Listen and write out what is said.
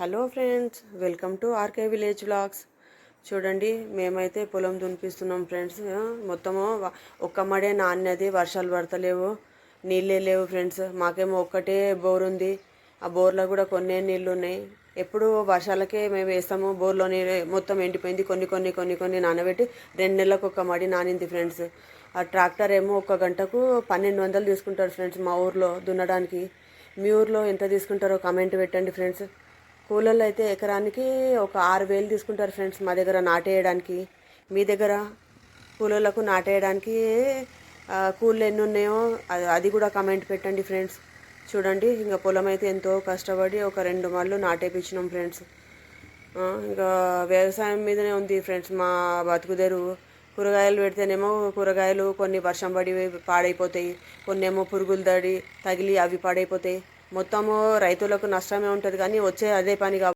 Hello friends welcome to RK village vlogs. చూడండి మేమైతే పొలం దునిపిస్తున్నాం ఫ్రెండ్స్. మొత్తము ఒక్క మడే నాన్నది వర్షాలు పడతలేవు నీళ్ళే లేవు ఫ్రెండ్స్. మాకేమో ఒక్కటే బోర్ ఉంది ఆ బోర్లో కూడా కొన్ని నీళ్ళు ఉన్నాయి ఎప్పుడు వర్షాలకే మేము వేస్తాము. బోర్లో నీళ్ళు మొత్తం ఎండిపోయింది. కొన్ని కొన్ని కొన్ని కొన్ని నానబెట్టి రెండు నెలలకు ఒక మడి నానింది ఫ్రెండ్స్. ఆ ట్రాక్టర్ ఏమో ఒక గంటకు పన్నెండు వందలు తీసుకుంటారు ఫ్రెండ్స్ మా ఊర్లో దున్నడానికి. మీ ఊర్లో ఎంత తీసుకుంటారో కామెంట్ పెట్టండి ఫ్రెండ్స్. కూలర్లు అయితే ఎకరానికి ఒక ఆరు వేలు తీసుకుంటారు ఫ్రెండ్స్ మా దగ్గర నాటేయడానికి. మీ దగ్గర కూలర్లకు నాటేయడానికి కూలర్లు ఎన్ని ఉన్నాయో అది అది కూడా కమెంట్ పెట్టండి ఫ్రెండ్స్. చూడండి ఇంకా పొలం అయితే ఎంతో కష్టపడి ఒక రెండు మళ్ళు నాటేపించినాం ఫ్రెండ్స్. ఇంకా వ్యవసాయం మీదనే ఉంది ఫ్రెండ్స్ మా బతుకుదేరు కూరగాయలు పెడితేనేమో కూరగాయలు కొన్ని వర్షం పడి పాడైపోతాయి కొన్ని ఏమో పురుగులు దడి తగిలి అవి పాడైపోతాయి. మొత్తము రైతులకు నష్టమే ఉంటుంది కానీ వచ్చే అదే పని